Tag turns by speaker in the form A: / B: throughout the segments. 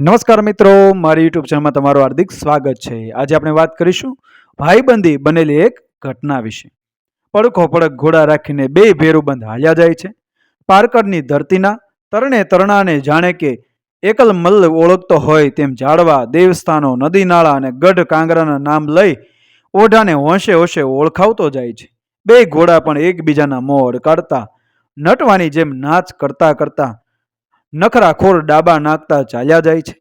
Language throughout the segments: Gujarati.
A: નમસ્કાર મિત્રો, મારી યુટ્યુબ ચેનલમાં તમારું હાર્દિક સ્વાગત છે. આજે આપણે વાત કરીશું ભાઈબંધી બનેલી એક ઘટના વિશે. પડખો પડખ ઘોડા રાખીને બે ભેરુબંધ હાલ્યા જાય છે. પારકરની ધરતીના તરણે તરણાને જાણે કે એકલ મલ્લ ઓળખતો હોય તેમ જાળવા દેવસ્થાનો નદી નાળા અને ગઢ કાંગરાના નામ લઈ ઓઢાને હોંશે હોંશે ઓળખાવતો જાય છે. બે ઘોડા પણ એકબીજાના મોં અડકાડતા નટવાની જેમ નાચ કરતા કરતા નખરાખોર ડાબા નાખતા ચાલ્યા જાય છે.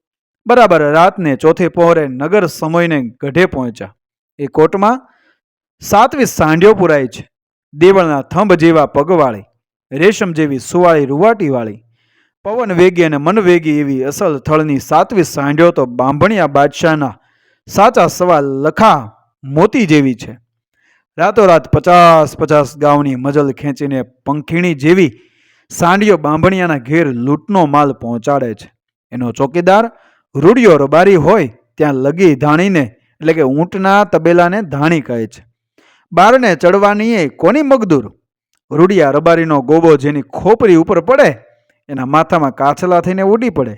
A: બરાબર રાતને ચોથે પહોરે નગર સમયને ગઢે પહોંચ્યા. એ કોટમાં સાતવી સાંઢ્યો પુરાય છે. દેવળના થંભ જેવા પગવાળી, રેશમ જેવી સુવાળી રૂવાટીવાળી, પવન વેગી અને મન વેગી એવી અસલ થળની સાતવી સાંઢ્યો તો બાંભણિયા બાદશાહના સાચા સવા લખા મોતી જેવી છે. રાતોરાત પચાસ પચાસ ગાઉની મજલ ખેંચીને પંખીણી જેવી સાંડિયો બાંભણિયાના ઘેર લૂંટનો માલ પહોંચાડે છે. એનો ચોકીદાર રૂડિયો રબારી હોય ત્યાં લગી ધાણીને, એટલે કે ઊંટના તબેલાને ધાણી કહે છે. બારને ચડવાની એ કોની મગદૂર? રૂડિયા રબારીનો ગોબો જેની ખોપરી ઉપર પડે, એના માથામાં કાચલા થઈને ઉડી પડે.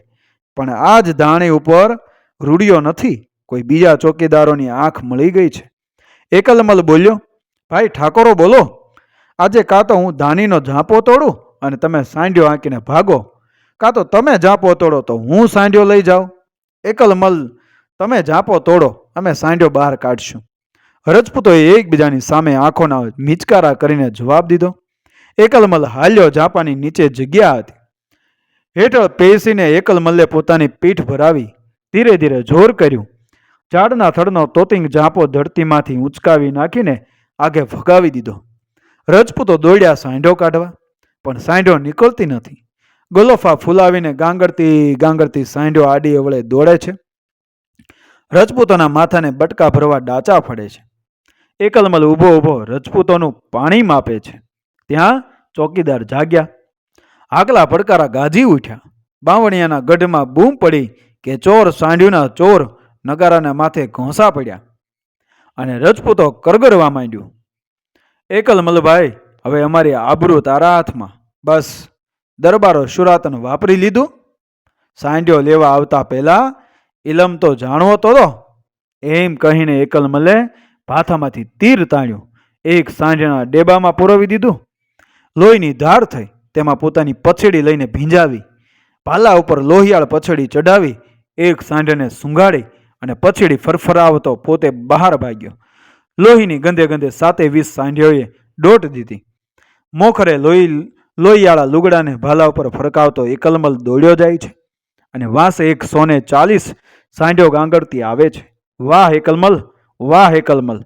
A: પણ આ જ ધાણી ઉપર રૂડિયો નથી, કોઈ બીજા ચોકીદારોની આંખ મળી ગઈ છે. એકલમલ બોલ્યો, ભાઈ ઠાકોરો બોલો, આજે કાં તો હું ધાનીનો ઝાંપો તોડું? અને તમે સાંઢ્યો આંકીને ભાગો. કાં તો તમે જાપો તોડો તો હું સાંઢ્યો લઈ જાઉં. એકલમલ તમે જાપો તોડો, અમે સાંઢ્યો બહાર કાઢશું. રજપૂતોએ એકબીજાની સામે આંખોના મિચકારા કરીને જવાબ દીધો. એકલમલ હાલ્યો જાપાની નીચે જગ્યા હતી. હેઠળ પેસીને એકલમલ્લે પોતાની પીઠ ભરાવી, ધીરે ધીરે જોર કર્યું. ઝાડના થડનો તોતિંગ જાપો ધરતીમાંથી ઉંચકાવી નાખીને આગે ભગાવી દીધો. રજપૂતો દોડ્યા સાંઢો કાઢવા. પણ સાંઢો નીકળતી નથી. ગોલોફા ફૂલાવીને ગાંગરતી ગાંગરતી સાંઢો આડી અવળે દોડે છે. રજપૂતોના માથાને બટકા ભરવા ડાચા ફડે છે. એકલમલ ઊભો ઊભો રજપૂતોનું પાણી માપે છે. ત્યાં ચોકીદાર જાગ્યા. આગલા પડકારા ગાજી ઉઠ્યા. બાવણિયાના ગઢમાં બૂમ પડી કે ચોર સાંઢ્યુના ચોર નગારાના માથે ઘોંસા પડ્યા. અને રજપૂતો કરગરવા માંડ્યું. એકલમલભાઈ હવે અમારી આબરૂ તારા હાથમાં. બસ, દરબારો શુરાતન વાપરી લીધું. સાંઢ્યો લેવા આવતા પહેલા ઇલમ તો જાણવો તો દો. એમ કહીને એકલમલે ભાથામાંથી તીર તાણ્યું. એક સાંજના ડેબામાં પુરવી દીધું. લોહીની ધાર થઈ, તેમાં પોતાની પછેડી લઈને ભીંજાવી. ભાલા ઉપર લોહિયાળ પછડી ચઢાવી, એક સાંઢને સૂંઘાડી અને પછેડી ફરફરાવતો પોતે બહાર ભાગ્યો. લોહીની ગંધે ગંધે સાતે વીસ સાંઢ્યોએ દોટ દીધી. મોખરે લોહી, લોહિયાળા લુગડાને ભાલા ઉપર ફરકાવતો એકલમલ દોડ્યો જાય છે અને વાંસ એક સોને ચાલીસ સાંઢ્યો ગાંગડતી આવે છે. વાહ એકલમલ વાહ એકલમલ,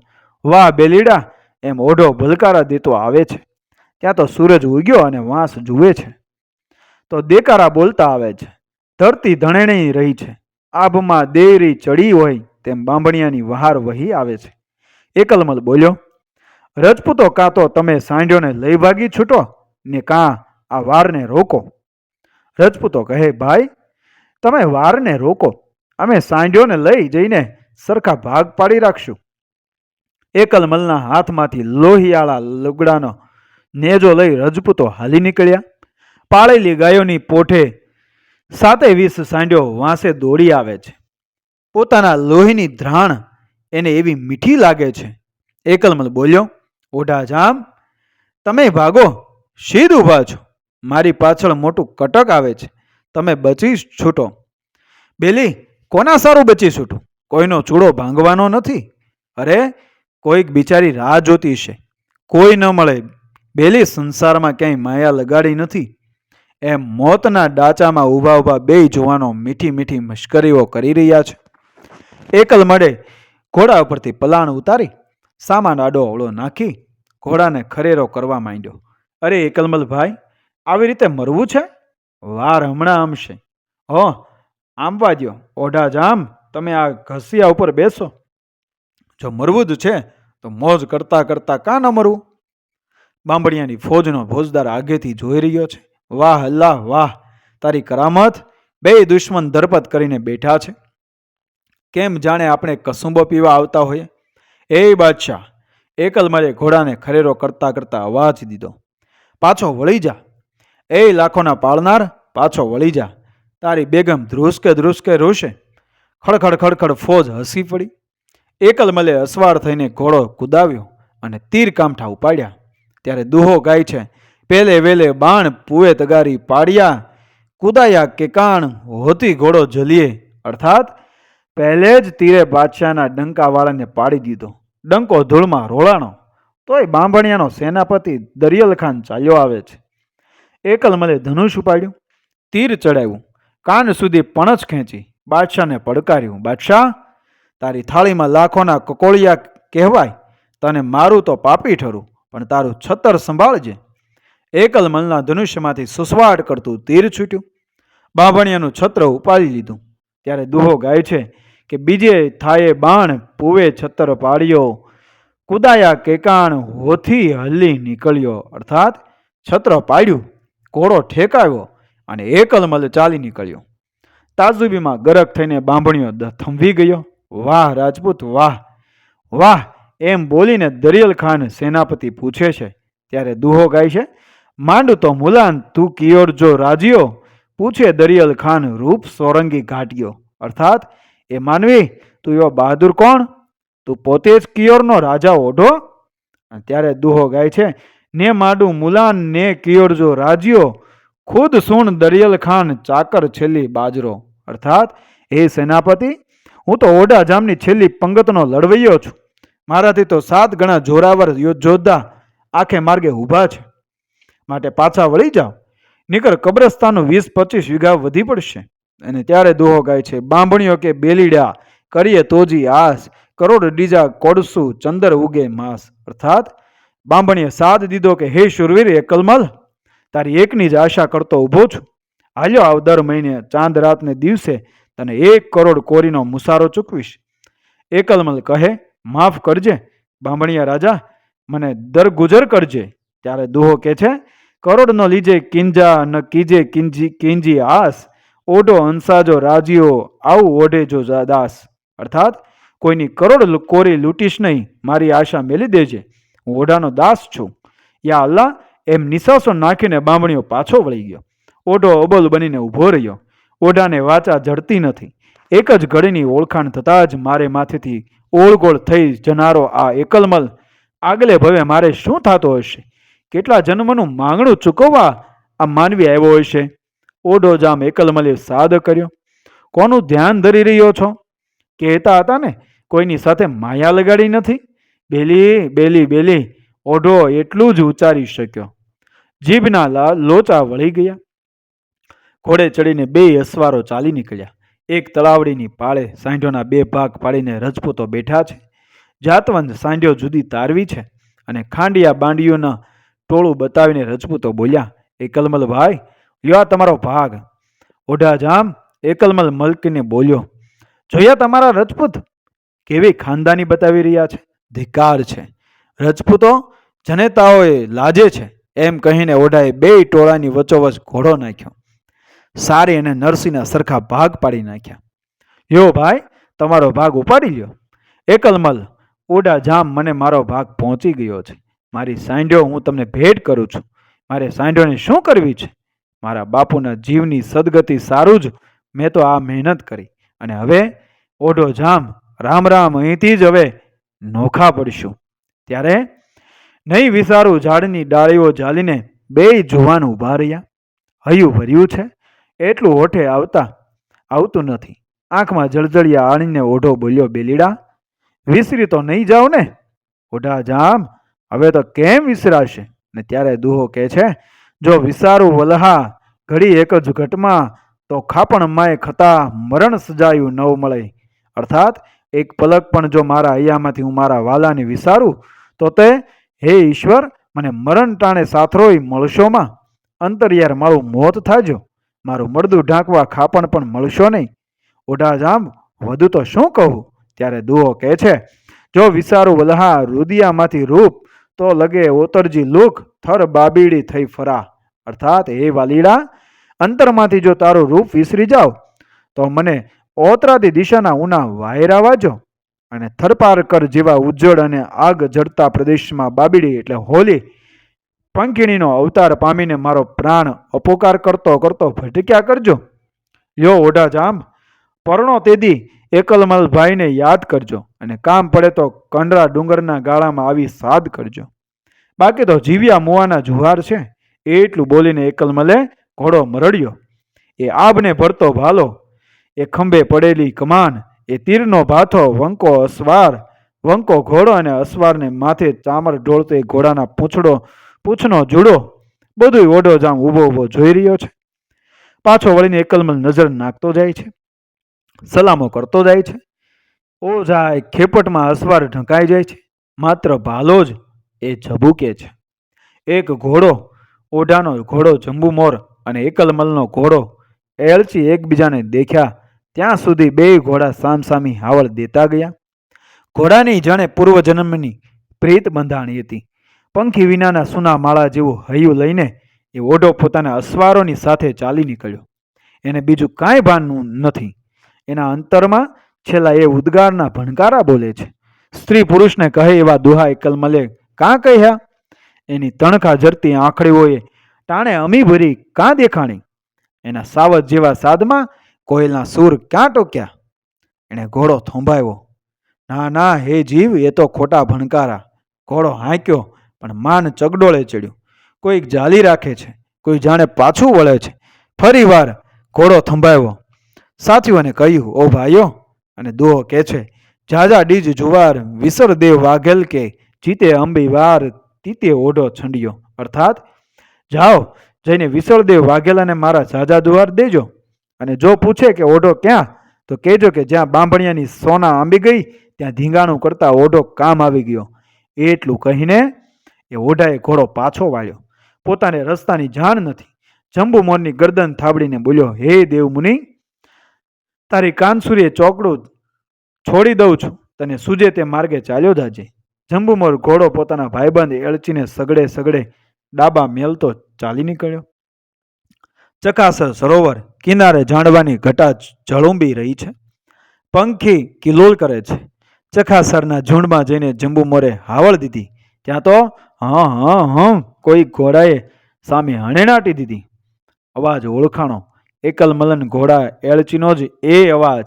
A: વાહ બેલીડા, એમ ઓઢો ભલકારા દેતો આવે છે. ત્યાં તો સૂરજ ઉગ્યો અને વાંસ જુએ છે. તો દેકારા બોલતા આવે છે, ધરતી ધણેણી રહી છે, આભમાં દેરી ચડી હોય તેમ બાંભણિયાની વહાર વહી આવે છે. એકલમલ બોલ્યો રજપૂતો કાં તો તમે સાંઢ્યોને લઈ ભાગી છૂટો ને કાં આ વારને રોકો? રજપૂતો કહે, ભાઈ, તમે વારને રોકો. અમે સાંઢ્યોને લઈ જઈને સરખા ભાગ પાડી રાખશું. એકલમલના હાથમાંથી લોહિયાળા લુગડાનો નેજો લઈ રજપૂતો હાલી નીકળ્યા. પાળેલી ગાયોની પોઠે સાતે વીસ સાંઢ્યો વાંસે દોડી આવે છે. પોતાના લોહીની ધ્રાણ એને એવી મીઠી લાગે છે. એકલમલ બોલ્યો ઓઢા જામ. તમે ભાગો શીદ ઊભા છો. મારી પાછળ મોટું કટક આવે છે. તમે બચી છૂટો. બેલી, કોના સારું બચી છૂટું? કોઈનો ચૂડો ભાંગવાનો નથી. અરે, કોઈક બિચારી રાહ જોતી છે. કોઈ ન મળે. બેલી, સંસારમાં ક્યાંય માયા લગાડી નથી. એમ મોતના ડાચામાં ઊભા ઊભા બે જવાનો મીઠી મીઠી મશ્કરીઓ કરી રહ્યા છે. એકલ મળે ઘોડા ઉપરથી પલાણ ઉતારી સામાન આડો અવળો નાખી ઘોડાને ખરેરો કરવા માંડ્યો. અરે એકલમલ ભાઈ આવી રીતે મરવું છે? વાર હમણાં આમશે. હો આંબવા દ્યો ઓઢા જામ. તમે આ ઘસિયા ઉપર બેસો. જો મરવું જ છે, તો મોજ કરતા કરતા કાં ન મરવું? બાંબડિયાની ફોજનો ફોજદાર આગેથી જોઈ રહ્યો છે. વાહ અલ્લાહ, વાહ! તારી કરામત બે દુશ્મન ધરપત કરીને બેઠા છે. કેમ જાણે આપણે કસુંબો પીવા આવતા હોઈએ? એ બાદશાહ એકલ મારે ઘોડાને ખરેરો કરતા કરતા અવાજ દીધો, પાછો વળી જા. એ લાખોના પાળનાર, પાછો વળી જા. તારી બેગમ ધ્રુસકે ધ્રુસકે રોશે. ખડખડ ખડખડ ફોજ હસી પડી. એકલમલે અસવાર થઈને ઘોડો કુદાવ્યો અને તીર કામઠા ઉપાડ્યા. ત્યારે દુહો ગાય છે, પેલે વેલે બાણ પુએ તગારી પાડ્યા. કુદાયા કે કાણ, હોતી ઘોડો જલીએ. અર્થાત, પહેલે જ તીરે બાદશાહના ડંકાવાળાને પાડી દીધો. ડંકો ધૂળમાં રોળાણો તોય બાંભણિયાનો સેનાપતિ દરિયલ ખાન ચાલ્યો આવે છે. એકલમલે ધનુષ ઉપાડ્યું, તીર ચડાવ્યું, કાન સુધી પણછ ખેંચી, બાદશાહને પડકાર્યું, બાદશાહ, તારી થાળીમાં લાખોના કકોળિયા કહેવાય, તને મારું તો પાપી ઠરું, પણ તારું છતર સંભાળજે. એકલમલના ધનુષ્યમાંથી સુસવાટ કરતું તીર છૂટ્યું. બાંભણિયાનું છત્ર ઉપાડી લીધું. ત્યારે દુહો ગાય છે કે બીજે થાયે બાણ પૂવે છત્ર પાડ્યો કુદાયા કેકાણ હોથી હલી નીકળ્યો. અર્થાત છત્ર પાડ્યું, ઘોડો ઠેકાયો અને એકલમલ ચાલી નીકળ્યો. તાજુબીમાં ગરક થઈને બાંભણીઓ થંભી ગયો. વાહ, રાજપૂત, વાહ. વાહ, એમ બોલીને દરિયલ ખાન સેનાપતિ પૂછે છે, ત્યારે દુહો ગાય છે, માંડ તો મુલાન તું કિયોર જો રાજ્યો? પૂછે દરિયલ ખાન રૂપ સોરંગી ઘાટ્યો. અર્થાત એ માનવી, તું એવો બહાદુર કોણ? તું પોતે જ કિયોરનો રાજા ઓઢો. ત્યારે દુહો ગાય છે, ને માડું મુલાન ને કિયોર જો રાજ્યો, ખુદ સુણ દરિયલ ખાન ચાકર છેલ્લી બાજરો. અર્થાત, હે સેનાપતિ, હું તો ઓઢા જામની છેલ્લી પંગતનો લડવૈયો છું. મારાથી તો સાત ગણા જોરાવર યોદ્ધા આખે માર્ગે ઊભા છે. માટે પાછા વળી જાઓ. નીકળ કબ્રસ્તાનનું વીસ પચીસ વીઘા વધી પડશે. અને ત્યારે દોહો ગાય છે, બાંભણીઓ કે બેલીડા કરીએ તોજી આસ, કરોડ ડીજા કોડસુ ચંદર ઉગે માસ. અર્થાત, બાંભણીએ સાથ દીધો કે, હે શુરવીર એકલમલ તારી એકની જ આશા કરતો ઊભો છું. હાલ્યો આવ દર મહિને ચાંદ રાતને દિવસે તને એક કરોડ કોરીનો મુસારો ચૂકવીશ. એકલમલ કહે, માફ કરજે, બાંભણીયા રાજા, મને દર ગુજર કરજે. ત્યારે દુહો કે છે, કરોડનો લીજે કિંજા ન કીજે કિંજી કિંજી આસ. ઓઢો અંસાજો રાજીઓ, આવું ઓઢે જો દાસ. અર્થાત, કોઈની કરોડ કોરી લૂંટીશ નહીં, મારી આશા મેલી દેજે. હું ઓઢાનો દાસ છું. યા અલ્લાહ, એમ નિશાસો નાખીને બામણીઓ પાછો વળી ગયો. ઓઢો અબોલ બનીને ઊભો રહ્યો. ઓઢાને વાચા જડતી નથી. એક જ ઘડીની ઓળખાણ થતાં જ મારે માથેથી ઓળગોળ થઈ જનારો આ એકલમલ. આગલે ભવે મારે શું થતો હશે? કેટલા જન્મનું માંગણું ચૂકવવા આ માનવી આવ્યો હશે? ઓઢો જામ એકલમલે સાદ કર્યો. કોનું ધ્યાન ધરી રહ્યો છો? કહેતા હતા ને, કોઈની સાથે માયા લગાડી નથી? બેલી બેલી બેલી, ઓઢો એટલું જ ઉચ્ચારી શક્યો. જીભના લોચા વળી ગયા. ઘોડે ચડીને બે અસવારો ચાલી નીકળ્યા. એક તળાવડીની પાળે સાંઢોના બે ભાગ પાડીને રજપૂતો બેઠા છે. જાતવંત સાંઢ્યો જુદી તારવી છે અને ખાંડિયા બાંડીઓના ટોળું બતાવીને રજપૂતો બોલ્યા એકલમલ ભાઈ લ્યો તમારો ભાગ. ઓઢા જામ એકલમલ મલકીને બોલ્યો, જોયા તમારા રજપૂત? કેવી ખાનદાની બતાવી રહ્યા છે? ધિકાર છે. રજપૂતો જનેતાઓએ લાજે છે. એમ કહીને ઓઢાએ બે ટોળાની વચ્ચોવચ ઘોડો નાખ્યો. સારી અને નરસિંહના સરખા ભાગ પાડી નાખ્યા. યો ભાઈ, તમારો ભાગ ઉપાડી લ્યો. એકલમલ ઓડા જામ મને મારો ભાગ પહોંચી ગયો છે. મારી સાંઢ્યો હું તમને ભેટ કરું છું. મારે સાંઢ્યોને શું કરવી છે? મારા બાપુના જીવની સદગતિ સારું જ મેં તો આ મહેનત કરી. અને હવે ઓઢો જામ, રામ રામ, અહીંથી જ હવે નોખા પડશું. ત્યારે નહીં વિસારું ઝાડની ડાળીઓ ઝાલીને બેય જુવાન ઊભા રહ્યા. હૈયું ભર્યું છે. એટલું હોઠે આવતા આવતું નથી. આંખમાં જળજળિયા આણીને ઓઢો બોલ્યો, બેલીડા, વિસરી તો નહીં જાવ ને? ઓઢા જામ, હવે તો કેમ વિસરાશે? ને ત્યારે દુહો કહે છે જો વિસારું વલહા ઘડી એક જ ઘટમાં, તો ખાપણ માય ખતા મરણ સજાયું નવ મળે. અર્થાત, એક પલક પણ જો મારા અહીંયામાંથી હું મારા વાલાને વિસારું, તો તે, હે ઈશ્વર, મને મરણ ટાણે સાથરોય મળશોમાં અંતરિયાર મારું મોત થાજો. મારું મળદું ઢાંકવા ખાપણ પણ મળશો નહીં. ઓઢા જામ વધુ તો શું કહું? ત્યારે દુહો કહે છે, જો વિસારું વલહા રુદિયામાંથી રૂપ, તો લગે ઓતરજી લુક થર બાબીડી થઈ ફરા. અર્થાત હે વાલીડા, અંતરમાંથી જો તારું રૂપ વિસરી જાવ, તો મને ઓતરાતી દિશાના ઉના વાયરા વાજો અને થરપારકર જેવા ઉજ્જડ અને આગ જડતા પ્રદેશમાં બાબીડી એટલે હોલી. પંખીણીનો અવતાર પામીને મારો પ્રાણ અપોકાર કરતો કરતો ભટક્યા કરજો. યો ઓઢા જામ પરણો તેદી એકલમલભાઈને યાદ કરજો અને કામ પડે તો કંડરા ડુંગરના ગાળામાં આવી સાદ કરજો. બાકી તો જીવ્યા મુવાના જુહાર છે. એટલું બોલીને એકલમલે ઘોડો મરડ્યો. એ આબને ભરતો ભાલો, એ ખંભે પડેલી કમાન, એ તીરનો ભાથો, વંકો અસવાર, વંકો ઘોડો અને અસવારને માથે ચામર ઢોળતો એ ઘોડાના પૂંછડો, પૂંછનો જુડો બધું ઓઢો જામ ઊભો ઊભો જોઈ રહ્યો છે. પાછો વળીને એકલમલ નજર નાખતો જાય છે. સલામો કરતો જાય છે. ઓ જાય ખેપટમાં અસવાર ઢંકાઈ જાય છે. માત્ર ભાલો જ એ ઝબૂકે છે. એક ઘોડો ઓઢાનો ઘોડો જંબુમોર અને એકલમલનો ઘોડો એલચી એકબીજાને દેખ્યા. ત્યાં સુધી બે ઘોડા સામસામી હાવળ દેતા ગયા. ઘોડાની જાણે પૂર્વજન્મની પ્રીત બંધાણી હતી. પંખી વિનાના સુના માળા જેવું હૈયું લઈને એ ઓઢો પોતાના અસવારોની સાથે ચાલી નીકળ્યો. એને બીજું કાંઈ ભાનનું નથી. એના અંતરમાં છેલ્લા એ ઉદ્ગારના ભણકારા બોલે છે. સ્ત્રી પુરુષને કહે એવા દુહા એકલમલે કાં કહ્યા? એની તણખા જરતી આંખડીઓએ ટાણે અમી ભરી કાં દેખાણી? એના સાવજ જેવા સાદમાં કોયલના સૂર ક્યાં ટોક્યા? એણે ઘોડો થોંભાવ્યો. ના ના, હે જીવ, એ તો ખોટા ભણકારા. ઘોડો હાંક્યો, પણ માન ચગડોળે ચડ્યું. કોઈક જાલી રાખે છે, કોઈ જાણે પાછું વળે છે. ફરી વાર ઘોડો થંભાયો સાથીઓને કહ્યું, ઓ ભાઈઓ, અને દોહો કે છે જાજા ડીજ જુવાર વિસર દેવ વાઘેલ કે જીતે અંબી વાર તીતે ઓઢો છંડિયો. અર્થાત, જાઓ, જઈને વિસળદેવ વાઘેલાને મારા ઝાઝા દુવાર દેજો. અને જો પૂછે કે ઓઢો ક્યાં, તો કહેજો કે જ્યાં બાંભણિયાની સોના આંબી ગઈ, ત્યાં ધીંગાણું કરતા ઓઢો કામ આવી ગયો. એટલું કહીને એ ઓઢાએ ઘોડો પાછો વાળ્યો. પોતાને રસ્તાની જાણ નથી. જંબુ મોરની ગરદન થાબડીને બોલ્યો, હે દેવમુનિ તારી કાનસુરીએ ચોકડું છોડી દઉં છું. તને સૂજે તે માર્ગે ચાલ્યો જાજે. જંબુમોર ઘોડો પોતાના ભાઈબંધ એળચીને સગડે સગડે ડાબા મેલતો ચાલી નીકળ્યો. ચકાસર સરોવર કિનારે જાણવાની ઘટા જળુંબી રહી છે. પંખી કિલોલ કરે છે. ચખાસરના ઝુંડમાં જઈને જંબુમોરે હાવળ દીધી. ત્યાં તો હા હા હં કોઈ ઘોડાએ સામે હણેનાટી દીધી. અવાજ ઓળખાણો. એકલ મલન ઘોડા એળચીનો જ એ અવાજ.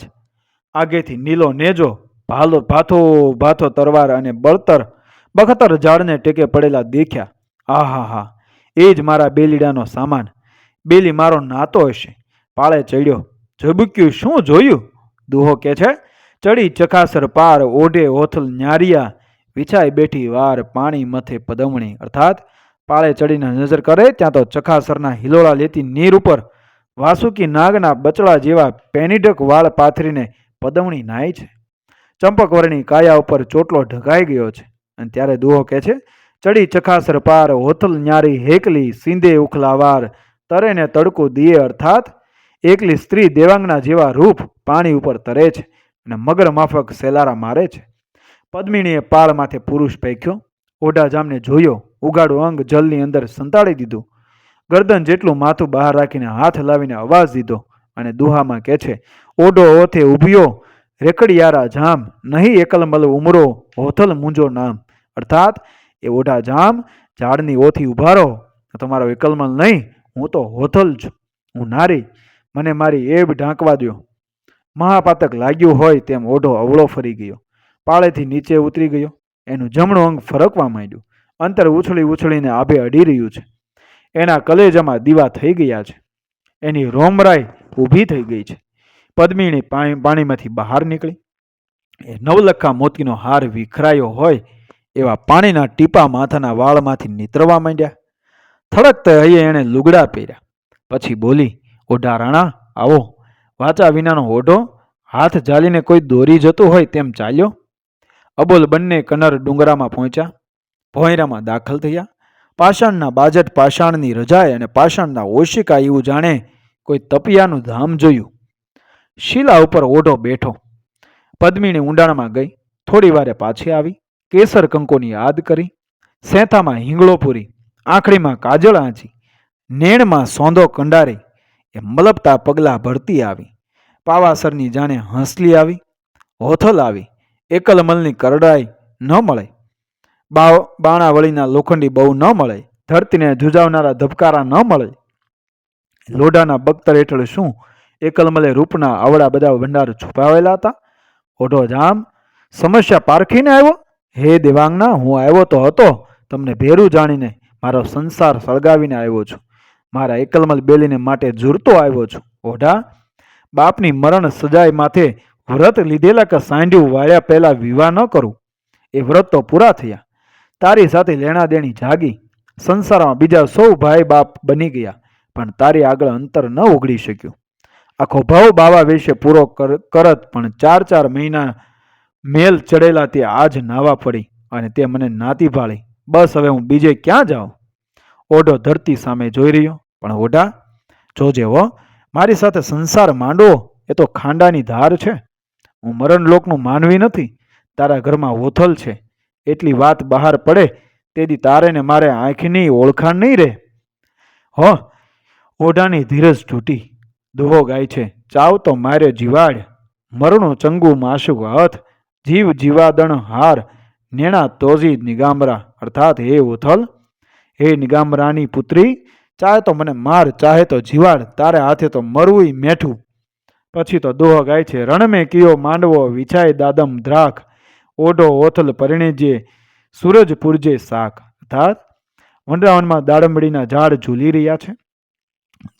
A: આગેથી નીલો નેજો ભાલો ભાથો ભાથો તરવાર અને બળતર બખતર ઝાડને ટેકે પડેલા દેખ્યા. આ હા, એ જ મારા બેલીડાનો સામાન. બેલી મારો નાતો હશે. પાળે ચડ્યો. ઝબક્યું, શું જોયું? દુહો કે છે, ચડી ચકાસર પાર ઓઢે ઓથલ ન્યારિયા. વિછાઈ બેઠી વાર પાણી મથે પદમણી. અર્થાત, પાળે ચડીને નજર કરે ત્યાં તો ચખાસરના હિલોળા લેતી નીર ઉપર વાસુકી નાગના બચડા જેવા પેનીઢક વાળ પાથરીને પદમણી નાય છે. ચંપકવર્ણી કાયા ઉપર ચોટલો ઢગાઈ ગયો છે. અને ત્યારે દુહો કહે છે, ચડી ચખાસર પાર, હોથલ ન્યારી હેકલી, સિંધે ઉખલાવાર તરે ને તડકો દિયે અર્થાત, એકલી સ્ત્રી દેવાંગના જેવા રૂપ પાણી ઉપર તરે છે અને મગર માફક સેલારા મારે છે. પદ્મિણીએ પાળ માથે પુરુષ પૈક્યો ઓઢા જામને જોયો, ઉગાડું અંગ જલની અંદર સંતાડી દીધું. ગરદન જેટલું માથું બહાર રાખીને હાથ લાવીને અવાજ દીધો અને દુહામાં કહે છે, ઓઢો ઓથે ઊભ્યો રેકડિયારા જામ, નહીં એકલમલ ઉમરો, હોથલ મૂંજો નામ. અર્થાત, એ ઓઢા જામ, ઝાડની ઓથી ઊભા રહો. તમારો એકલમલ નહીં, હું તો હોથલ છું હું નારી. મને મારી એબ ઢાંકવા દ્યો. મહાપાતક લાગ્યું હોય તેમ ઓઢો અવળો ફરી ગયો. પાળેથી નીચે ઉતરી ગયો. એનું જમણું અંગ ફરકવા માંડ્યું. અંતર ઉછળી ઉછળીને આભે અડી રહ્યું છે. એના કલેજામાં દીવા થઈ ગયા છે. એની રોમરાઈ ઊભી થઈ ગઈ છે. પદ્મિણી પાણી પાણીમાંથી બહાર નીકળી. એ નવલખા મોતીનો હાર વિખરાયો હોય એવા પાણીના ટીપા માથાના વાળમાંથી નીતરવા માંડ્યા. થડકતે હૈયે એણે લુગડા પહેર્યા. પછી બોલી, ઓઢા રાણા, આવો. વાચા વિનાનો ઓઢો. હાથ જાલીને કોઈ દોરી જતું હોય તેમ ચાલ્યો. અબોલ બંને કનર ડુંગરામાં પહોંચ્યા. ભોંયરામાં દાખલ થયા. પાષાણના બાજટ પાષાણની રજાએ અને પાષાણના ઓશિકા એવું જાણે કોઈ તપિયાનું ધામ જોયું. શીલા ઉપર ઓઢો બેઠો. પદ્મિણી ઊંડાણમાં ગઈ. થોડી વારે પાછી આવી. કેસર કંકોની યાદ કરી. સેથામાં હિંગળો પૂરી. આંખડીમાં કાજળ આંચી. નેણમાં સોંધો કંડારી. એ મલપતા પગલાં ભરતી આવી. પાવાસરની જાણે હંસલી આવી. હોથલ આવી. એકલમલની કરડાઈ ન મળે. બાવ, બાણાવળીના લોખંડી બહુ ન મળે. ધરતીને ધુજાવનારા ધબકારા ન મળે. લોઢાના બખ્તર હેઠળ શું એકલમલે રૂપના આવડા બધા ભંડાર છુપાવેલા હતા. ઓઢો જામ, સમસ્યા પારખીને આવ્યો? હે દેવાંગના, હું આવ્યો તો હતો. તમને ભેરું જાણીને મારો સંસાર સળગાવીને આવ્યો છું. મારા એકલમલ બેલીને માટે ઝૂરતો આવ્યો છું. ઓઢા, બાપની મરણ સજાય માથે વ્રત લીધેલા કે સાંઢ્યું વાળ્યા પહેલાં વિવાહ ન કરું. એ વ્રત તો પૂરા થયા. તારી સાથે લેણા દેણી જાગી. સંસારમાં બીજા સૌ ભાઈ બાપ બની ગયા, પણ તારી આગળ અંતર ન ઉઘડી શક્યું. આખો ભાવ બાવા વિશે પૂરો કર- કરત, પણ ચાર ચાર મહિના મેલ ચડેલા તે આજ નાવા પડી અને તે મને નાતી ભાળી. બસ હવે હું બીજે ક્યાં જાઉં? ઓઢો ધરતી સામે જોઈ રહ્યો. પણ ઓઢા, જોજે હો, મારી સાથે સંસાર માંડવો, એ તો ખાંડાની ધાર છે. હું મરણલોકનું માનવી નથી. તારા ઘરમાં ઓથલ છે. એટલી વાત બહાર પડે, તેથી તારે ને મારે આંખની ઓળખાણ નહીં રહે હો, ઓઢાની ધીરજ તૂટી. દુહો ગાય છે. ચાવ તો મારે જીવાડ, મરણું ચંગુ માસુ હથ જીવ જીવાદણ હાર, નેણા તોજી નિગામરા. અર્થાત હે ઉથલ, હે નિગામરાની પુત્રી, ચાહે તો મને માર, ચાહે તો જીવાડ, તારે હાથે તો મરવું મેઠું. પછી તો દોહો ગાય છે, રણમે કિયો માંડવો, વિછાય દાદમ ધ્રાક ઓઢો ઓથલ પરિણેજે સૂરજ પૂરજે શાક અર્થાત વંડરાવનમાં દાડમડીના ઝાડ ઝૂલી રહ્યા છે.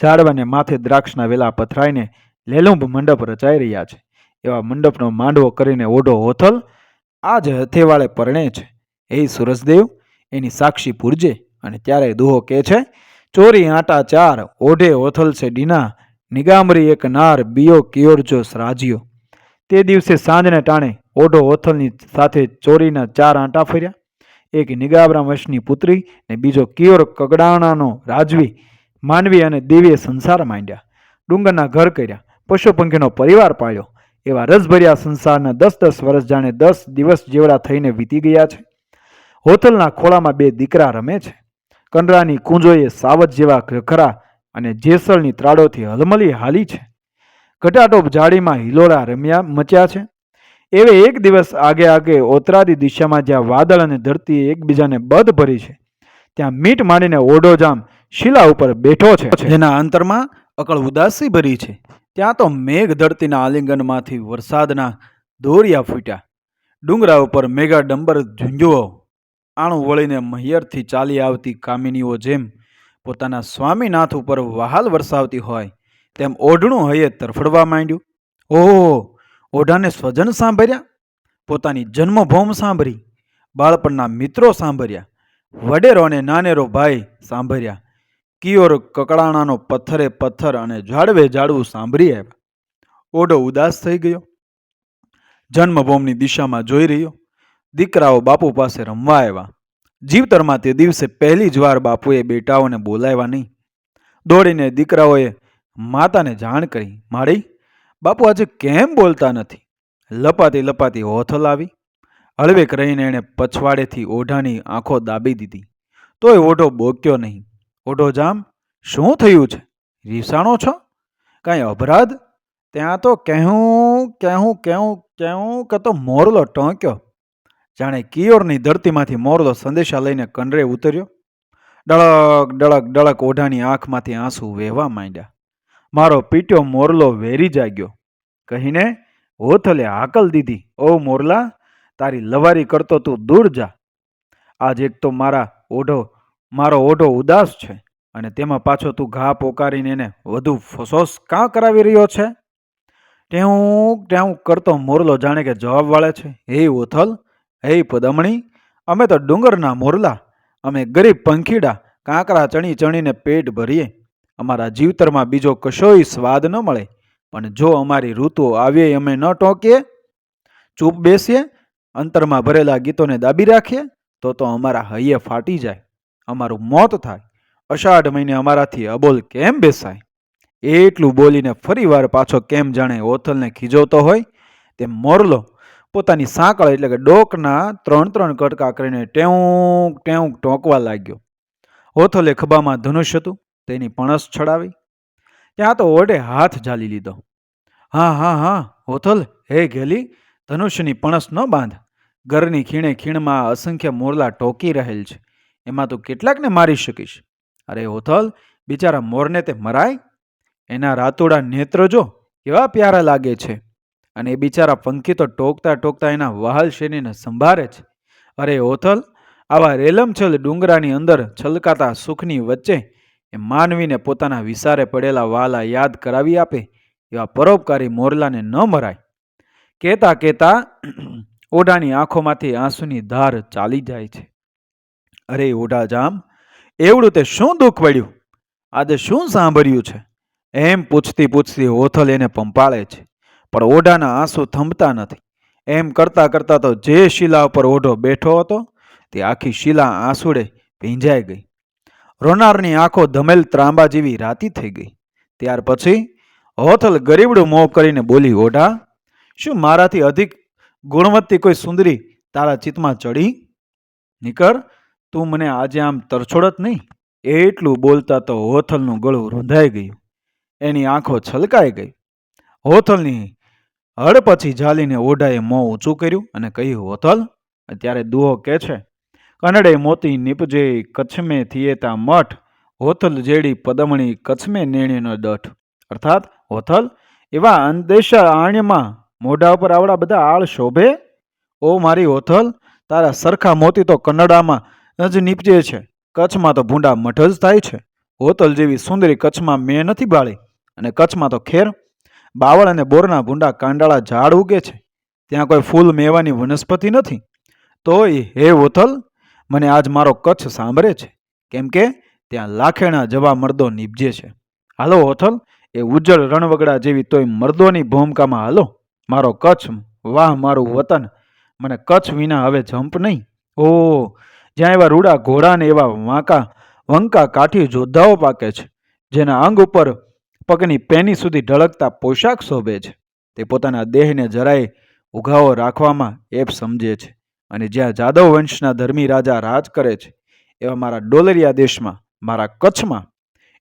A: ઝાડવાને માથે દ્રાક્ષના વેલા પથરાઈને લેલુંબ મંડપ રચાઈ રહ્યા છે. એવા મંડપનો માંડવો કરીને ઓઢો ઓથલ આજ હથેવાળે પરણે છે. એ સુરજદેવ, એની સાક્ષી પૂરજે અને ત્યારે દુહો કહે છે, ચોરી આટા ચાર, ઓઢે ઓથલ છે ડીના, નિગામરી એક નાર, બિયો કિયોરજો રાજીયો તે દિવસે સાંજને ટાણે ઓઢો ઓથલની સાથે ચોરીના ચાર આંટા ફર્યા. એક નિગાબરા વંશની પુત્રી ને બીજો કિયોર કગડાણાનો રાજવી માનવી અને દેવીએ સંસાર માંડ્યા. ડુંગરના ઘર કર્યા. પશુ પંખીનો પરિવાર પાળ્યો. એવા રસભર્યા સંસારના દસ દસ વર્ષ જાણે દસ દિવસ જેવડા થઈને વીતી ગયા છે. હોથલના ખોળામાં બે દીકરા રમે છે. કંડરાની કુંજોએ સાવજ જેવા ખરા અને જેસલની ત્રાડોથી હલમલી હાલી છે. ઘટાટોપ જાળીમાં હિલોળા રમ્યા મચ્યા છે. એવે એક દિવસ આગે આગે ઓતરાદી દિશામાં જ્યાં વાદળ અને ધરતી એકબીજાને બધ ભરી છે. ત્યાં મીટ માંડીને ઓઢો જામ શિલા ઉપર બેઠો છે. જેના અંતરમાં અકળ ઉદાસી ભરી છે. ત્યાં તો મેઘ ધરતીના આલિંગનમાંથી વરસાદના દોરિયા ફૂટ્યા. ડુંગરા ઉપર મેઘા ડંબર ઝુંઝુઓ, આણું વળીને મહિયરથી ચાલી આવતી કામિનીઓ જેમ પોતાના સ્વામીનાથ ઉપર વહાલ વરસાવતી હોય, તેમ ઓઢણું હૈયે તરફડવા માંડ્યું. ઓહો, ઓઢાને સ્વજન સાંભળ્યા? પોતાની જન્મભૂમ સાંભળી, બાળપણના મિત્રો સાંભળ્યા વડેરો અને નાનેરો ભાઈ સાંભળ્યા. કિયોર કકડાણાનો પથ્થરે પથ્થર અને ઝાડવે ઝાડવું સાંભળી આવ્યા. ઓઢો ઉદાસ થઈ ગયો. જન્મભૂમની દિશામાં જોઈ રહ્યો. દીકરાઓ બાપુ પાસે રમવા આવ્યા. જીવતરમાં તે દિવસે પહેલી જ વાર બાપુએ બેટાઓને બોલાવ્યા નહીં. દોડીને દીકરાઓએ માતાને જાણ કરી, માળી, બાપુ આજે કેમ બોલતા નથી? લપાતી લપાતી હોથ લાવી હળવેક રહીને એણે પછવાડેથી ઓઢાની આંખો દાબી દીધી. તોય ઓઢો બોક્યો નહીં. ઓઢો જામ શું થયું છે? રીસાણો છો? કાંઈ અપરાધ? ત્યાં તો કહેવું કહેવું કહેવું કહેવું કે તો મોરલો ટોંક્યો. જાણે કિયોરની ધરતીમાંથી મોરલો સંદેશા લઈને કંડરે ઉતર્યો. ડળક ડળક ડળક ઓઢાની આંખમાંથી આંસુ વહેવા માંડ્યા. મારો પીટ્યો મોરલો વેરી જાગ્યો. કહીને હોથલે હાકલ દીધી. ઓ મોરલા, તારી લવારી કરતો તું દૂર જા. આજ એક તો મારા ઓઢો મારો ઓઢો ઉદાસ છે અને તેમાં પાછો તું ઘા પોકારીને એને વધુ ફસોસ કાં કરાવી રહ્યો છે? ટેવું ટેવું કરતો મોરલો જાણે કે જવાબ વાળે છે. હે ઓથલ, હે પદમણી, અમે તો ડુંગરના મોરલા, અમે ગરીબ પંખીડા, કાંકરા ચણી ચણીને પેટ ભરીએ. અમારા જીવતરમાં બીજો કશોય સ્વાદ ન મળે. પણ જો અમારી ઋતુઓ આવીએ, અમે ન ટોકીએ? ચૂપ બેસીએ? અંતરમાં ભરેલા ગીતોને દાબી રાખીએ? તો તો અમારા હૈયે ફાટી જાય. અમારું મોત થાય. અષાઢ મહિને અમારાથી અબોલ કેમ બેસાય? એટલું બોલીને ફરીવાર પાછો કેમ જાણે ઓથલને ખીજવતો હોય? તેમ મોરલો પોતાની સાંકળ એટલે કે ડોકના ત્રણ ત્રણ કટકા કરીને ટેવું ટેવું ટોંકવા લાગ્યો. ઓથલે ખભામાં ધનુષ હતું, તેની પણસ છડાવી. ત્યાં તો ઓઢે હાથ ઝાલી લીધો. હા હા હા, ઓથલ, હે ઘેલી ધનુષ્યની પણસ ન બાંધ. ઘરની ખીણે ખીણમાં અસંખ્ય મોરલા ટોકી રહેલ છે. એમાં તું કેટલાકને મારી શકીશ? અરે હોથલ બિચારા મોરને તે મરાય? એના રાતોડા નેત્ર જો, કેવા પ્યારા લાગે છે? અને એ બિચારા પંખી તો ટોકતા ટોકતા એના વહાલ શેરીને સંભાળે છે. અરે ઓથલ, આવા રેલમછલ ડુંગરાની અંદર છલકાતા સુખની વચ્ચે એ માનવીને પોતાના વિસારે પડેલા વાલા યાદ કરાવી આપે, એવા પરોપકારી મોરલાને ન મરાય. કહેતા કહેતા ઓઢાની આંખોમાંથી આંસુની ધાર ચાલી જાય છે. અરે ઓઢા જામ એવડું તે શું દુઃખ પડ્યું? આજે શું સાંભળ્યું છે? એમ પૂછતી પૂછતી હોથલ એને પંપાળે છે, પણ ઓઢાના આંસુ થંભતા નથી. એમ કરતા કરતા તો જે શિલા ઉપર ઓઢો બેઠો હતો, તે આખી શિલા આંસુડે ભીંજાઈ ગઈ. રોનારની આંખો ધમેલ ત્રાંબા જેવી રાતી થઈ ગઈ. ત્યાર પછી હોથલ ગરીબડું મોં કરીને બોલી ઓઢા શું મારાથી અધિક ગુણવત્તી કોઈ સુંદરી તારા ચિત્તમાં ચડી નીકળ તું મને આજે આમ તરછોડત નહીં, એટલું બોલતા તો હોથલનું ગળું રૂંધાઈ ગયું. એની આંખો છલકાઈ ગઈ. હોથલની હળ પછી ઝાલીને ઓઢાએ મોં ઊંચું કર્યું અને કહ્યું, હોથલ, અત્યારે દુહો કે છે? કનડે મોતી નીપજે કચ્છમે થિયેતા મઠ, હોથલ જેડી પદમણી કચ્છમે નેણીનો દઠ. અર્થાત, હોથલ, એવા અંદેશા આણ્યમાં મોઢા ઉપર આવડા બધા આળ શોભે? ઓ મારી હોથલ, તારા સરખા મોતી તો કન્નડામાં જ નીપજે છે. કચ્છમાં તો ભૂંડા મઠ જ થાય છે. હોતલ જેવી સુંદરી કચ્છમાં મેં નથી બાળી અને કચ્છમાં તો ખેર, બાવળ અને બોરના ભૂંડા કાંડાળા ઝાડ ઉગે છે. ત્યાં કોઈ ફૂલ મેવાની વનસ્પતિ નથી. તોય હે હોથલ મને આજ મારો કચ્છ સાંભળે છે. કેમ કે ત્યાં લાખેણા જવા મર્દો નીપજે છે. હાલો હોથલ એ ઉજ્જળ રણવગડા જેવી તોય મર્દોની ભૂમિકામાં હાલો. મારો કચ્છ, વાહ મારું વતન, મને કચ્છ વિના હવે જંપ નહીં. ઓ જ્યાં એવા રૂડા, ઘોડા ને એવા વાંકા, વંકા કાઠી જોદ્ધાઓ પાકે છે, જેના અંગ ઉપર પગની પેની સુધી ઢળકતા પોશાક શોભે છે. તે પોતાના દેહને જરાય ઉઘાવો રાખવામાં એપ સમજે છે અને જ્યાં જાદવ વંશના ધર્મી રાજા રાજ કરે છે, એવા મારા ડોલરિયા દેશમાં, મારા કચ્છમાં,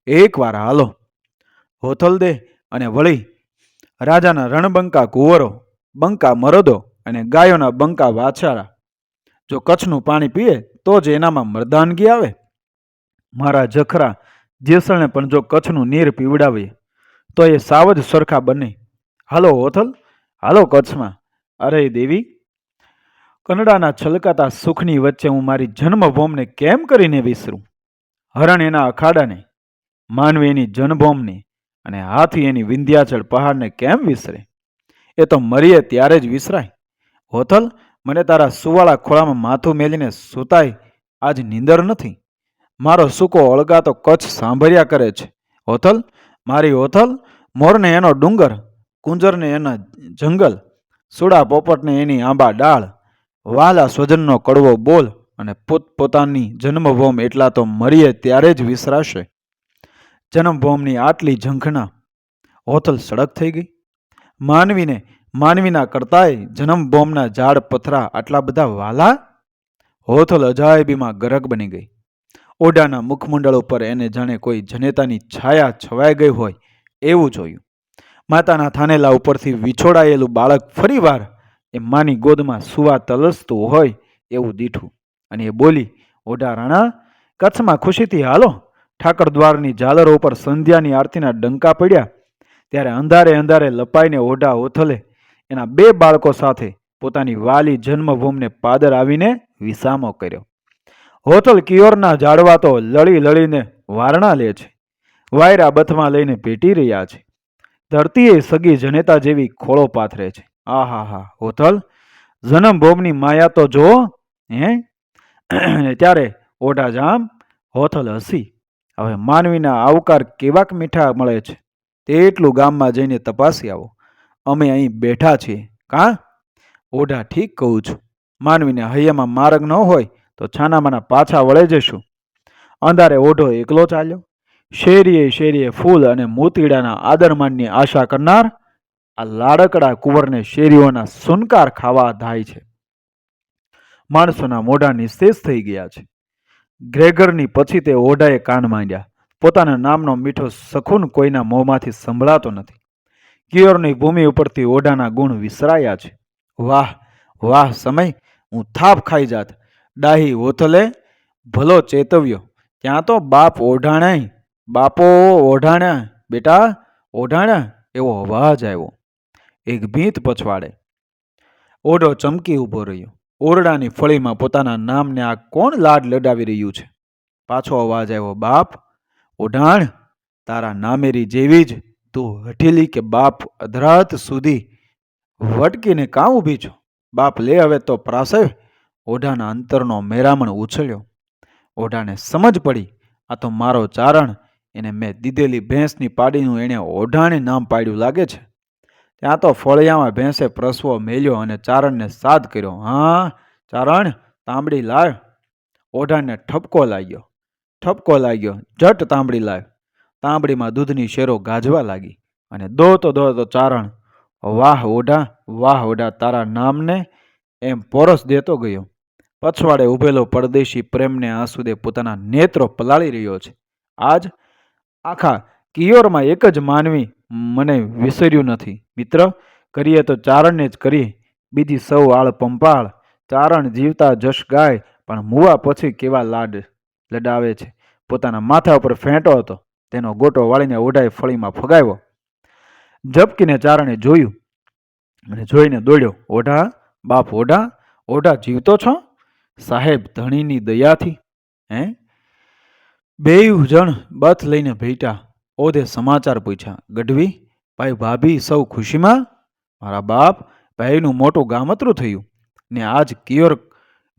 A: એકવાર હાલો. હોથલ દે અને વળી રાજાના રણબંકા કુંવરો, બંકા મરદો અને ગાયોના બંકા વાછારા જો કચ્છનું પાણી પીએ, તો જ એનામાં મરદાનગી આવે. મારા જખરા જેસણે પણ જો કચ્છનું નીર પીવડાવીએ, તો એ સાવ જ સરખા બને. હાલો હોથલ, હાલો કચ્છમાં. અરે દેવી કનડાના છલકાતા સુખની વચ્ચે હું મારી જન્મભૂમને કેમ કરીને વિસરું? હરણ એના અખાડાને, માનવી એની જન્મભૂમને અને હાથી એની વિંધ્યાચળ પહાડને કેમ વિસરે? એ તો મરીએ ત્યારે જ વિસરાય. હોથલ મને તારા સુવાળા ખોળામાં માથું મેલીને સુતાય આજ નીંદર નથી. મારો સૂકો અળગાતો કચ્છ સાંભળ્યા કરે છે. હોથલ મારી હોથલ મોરને એનો ડુંગર, કુંજરને એના જંગલ, સુડા પોપટને એની આંબા ડાળ વાલા સ્વજનનો કડવો બોલ અને પોતપોતાની જન્મભૂમ એટલા તો મરીએ ત્યારે જ વિસરાશે. જન્મભૂમની આટલી ઝંખના હોથલ સડક થઈ ગઈ. માનવીને માનવીના કરતાય જન્મ બોમ્બના ઝાડ, પથરા, આટલા બધા વાલા હોથલ અજાયબીમાં ગરગ બની ગઈ. ઓઢાના મુખમંડળ ઉપર એને જાણે કોઈ જનેતાની છાયા છવાઈ ગઈ હોય એવું જોયું. માતાના થાનેલા ઉપરથી વિછોડાયેલું બાળક ફરીવાર એ માની ગોદમાં સુવા તલસતું હોય એવું દીઠું અને એ બોલી ઓઢા રાણા, કચ્છમાં ખુશીથી હાલો. ઠાકર દ્વારની ઝાલરો ઉપર સંધ્યાની આરતીના ડંકા પડ્યા. ત્યારે અંધારે અંધારે લપાઈને ઓઢા ઓથલે એના બે બાળકો સાથે પોતાની વાલી જન્મભૂમને પાદર આવીને વિસામો કર્યો. હોથલ કિયોરના ઝાડવા તો લળી લળીને વારણા લે છે. વાયરા બથમાં લઈને પેટી રહ્યા છે. ધરતીએ સગી જનેતા જેવી ખોળો પાથરે છે. આહા હા હોથલ જન્મભૂમની માયા તો જો હે? ત્યારે ઓઢા જામ હોથલ હસી. હવે માનવીના આવકાર કેવાક મીઠા મળે છે. તેટલું ગામમાં જઈને તપાસી આવો. અમે અહીં બેઠા છીએ. કાં? ઓઢા, ઠીક કહું છું. માનવીને હૈયામાં માર્ગ ન હોય તો છાનામાના પાછા વળે જશું. અંધારે ઓઢો એકલો ચાલ્યો. શેરીએ શેરીએ ફૂલ અને મોતીડાના આદરમાનની આશા કરનાર આ લાડકડા કુંવરને શેરીઓના સુનકાર ખાવા ધાય છે. માણસોના મોઢા નિસ્તેજ થઈ ગયા છે. ગ્રેગરની પછી તે ઓઢાએ કાન માંડ્યા. પોતાના નામનો મીઠો સખૂન કોઈના મોંમાંથી સંભળાતો નથી. કિયોરની ભૂમિ ઉપરથી ઓઢાના ગુણ વિસરાયા છે. વાહ વાહ, સમય, હું થાપ ખાઈ જાત. ડાહી ઓથલે ભલો ચેતવ્યો. ત્યાં તો બાપ ઓઢાણાય, બાપો ઓઢાણ્યા, બેટા ઓઢાણા એવો અવાજ આવ્યો. એક ભીંત પછવાડે. ઓઢો ચમકી ઊભો રહ્યો. ઓરડાની ફળીમાં પોતાના નામને આ કોણ લાડ લડાવી રહ્યું છે? પાછો અવાજ આવ્યો, બાપ, ઓઢાણ, તારા નામેરી જેવી જ તું હઠીલી કે બાપ અધરાત સુધી વટકીને કાં ઊભી છો? બાપ લે હવે તો પ્રાસે ઓઢાના અંતરનો મેરામણ ઉછળ્યો. ઓઢાને સમજ પડી. આ તો મારો ચારણ. એને મેં દીધેલી ભેંસની પાડીનું એણે ઓઢાણે નામ પાડ્યું લાગે છે. ત્યાં તો ફળિયામાં ભેંસે પ્રસવો મેલ્યો અને ચારણને સાદ કર્યો. હા, ચારણ, તાંબડી લાવ ઓઢાને ઠપકો લાગ્યો. ઠપકો લાગ્યો. જટ તાંબડી લાવ તાંબડીમાં દૂધની શેરો ગાજવા લાગી અને દોતો દોતો ચારણ, વાહ ઓઢા વાહ ઓઢા તારા નામને એમ પોરસ દેતો ગયો. પછવાડે ઊભેલો પરદેશી પ્રેમને આંસુદે પોતાના નેત્રો પલાળી રહ્યો છે. આજ આખા કિયોરમાં એક જ માનવી મને વિસર્યું નથી. મિત્ર, કરીએ તો ચારણને જ કરીએ. બીજી સૌ આળ પંપાળ. ચારણ જીવતા જશ ગાય, પણ મુવા પછી કેવા લાડ લડાવે છે? પોતાના માથા ઉપર ફેંટો હતો. તેનો ગોટો વાળીને ઓઢાએ ફળીમાં ફગાવ્યો. ઝબકીને ચારણે જોયું અને જોઈને દોડ્યો, ઓઢા, બાપ, ઓઢા ઓઢા, જીવતો છો? સાહેબ, ધણીની દયાથી. હે? બેય જણ બથ લઈને ભેટા ઓધે સમાચાર પૂછ્યા. ગઢવી, ભાઈ ભાભી સૌ ખુશીમાં? મારા બાપ, ભાઈનું મોટું ગામતરું થયું. ને આજ કિયોર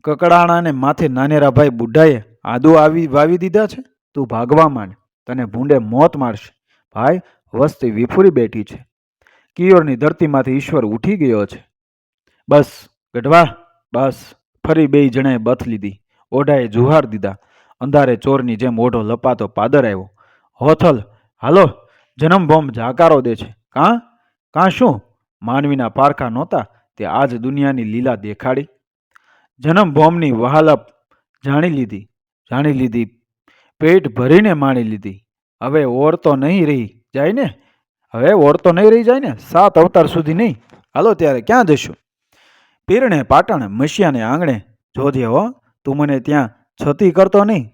A: કકડાણાને માથે નાનેરાભાઈ બુઢાએ આદુ આવી વાવી દીધા છે? તું ભાગવા માંડ. તને ભૂંડે મોત મારશે. ભાઈ, વસ્તી વિફુરી બેઠી છે. કિયોરની ધરતીમાંથી ઈશ્વર ઉઠી ગયો છે. બસ, ગઢવા, બસ. ફરી બેય જણાએ બથ લીધી. ઓઢાએ જુહાર દીધા. અંધારે ચોરની જેમ ઓઢો લપાતો પાદર આવ્યો. હોથલ, હાલો જન્મભોમ જાકારો દે છે. કાં? કાં શું? માનવીના પારખા નહોતા? તે આજ દુનિયાની લીલા દેખાડી. જન્મભોમની વહાલપ જાણી લીધી. જાણી લીધી પેટ ભરીને માણી લીધી. હવે ઓર તો નહીં રહી, જાય ને? હવે ઓર તો નહીં રહી, જાય ને? સાત અવતાર સુધી નહીં. હાલો ત્યારે ક્યાં જશું પીરણે પાટણ મસિયાને આંગણે જોજે હો, તું મને ત્યાં છતી કરતો નહીં,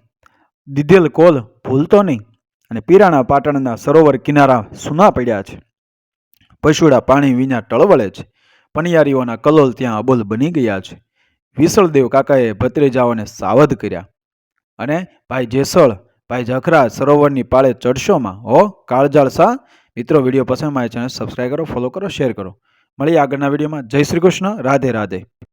A: દીધેલ કોલ ભૂલતો નહીં. અને પીરાણા પાટણના સરોવર કિનારા સૂના પડ્યા છે. પશુડા પાણી વિના ટળવળે છે. પનિયારીઓના કલોલ ત્યાં અબોલ બની ગયા છે. વિસળદેવ કાકાએ ભત્રેજાઓને સાવધ કર્યા. અને ભાઈ જેસળ, ભાઈ જખરા સરોવરની પાળે ચડશોમાં. હો, કાળજાળ શાહ. મિત્રો, વીડિયો પસંદ મારી ચેનલ સબસ્ક્રાઈબ કરો ફોલો કરો શેર કરો. મળીએ આગળના વિડીયોમાં. જય શ્રી કૃષ્ણ. રાધે રાધે.